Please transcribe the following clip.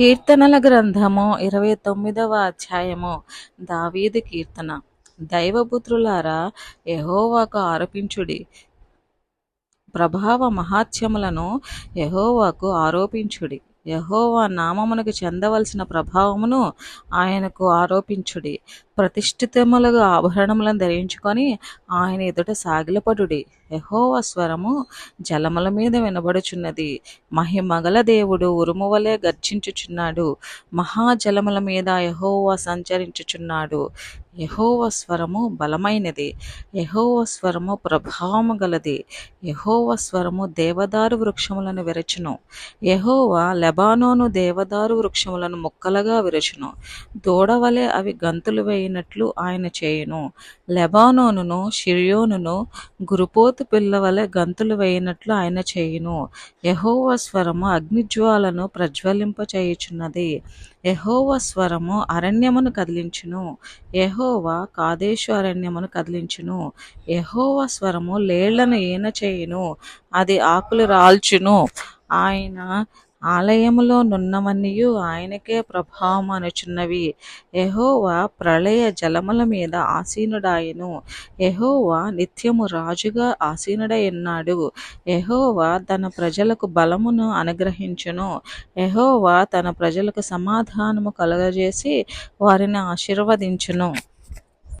కీర్తనల గ్రంథము ఇరవై తొమ్మిదవ అధ్యాయము. దావీదు కీర్తన. దైవపుత్రులారా యహోవాకు ఆరోపించుడి. ప్రభావ మహాత్యములను యహోవాకు ఆరోపించుడి. యహోవా నామమునకు చెందవలసిన ప్రభావమును ఆయనకు ఆరోపించుడి. ప్రతిష్ఠితములుగా ఆభరణములను ధరించుకొని ఆయన ఎదుట సాగిలపడుడి. యహోవ స్వరము జలముల మీద వినబడుచున్నది. మహిమగల దేవుడు ఉరుము వలె గర్జించుచున్నాడు. మహాజలముల మీద యహోవ సంచరించుచున్నాడు. యహోవ స్వరము బలమైనది. యహోవ స్వరము ప్రభావము గలది. యహోవ స్వరము దేవదారు వృక్షములను విరచును. యహోవ లెబానోను దేవదారు వృక్షములను ముక్కలుగా విరచును. దూడవలె అవి గంతులు చేయనట్లు ఆయన చేయును. లెబానోనును షిర్యోనును గురుపోతు పిల్లవలె గంతులు వేయనట్లు ఆయన చేయును. యహోవ స్వరము అగ్నిజ్వాలను ప్రజ్వలింపచేయుచున్నది. యహోవ స్వరము అరణ్యమును కదిలించును. యహోవ కాదేశు అరణ్యమును కదిలించును. యహోవ స్వరము లేళ్ళను ఈన చేయును అది ఆకులు రాల్చును. ఆయన ఆలయములో నున్నవన్నీయు ఆయనకే ప్రభావం అనుచున్నవి. యెహోవా ప్రళయ జలముల మీద ఆసీనుడాయను. యెహోవా నిత్యము రాజుగా ఆసీనుడై ఉన్నాడు యెహోవా తన ప్రజలకు బలమును అనుగ్రహించును. యెహోవా తన ప్రజలకు సమాధానము కలుగజేసి వారిని ఆశీర్వదించును.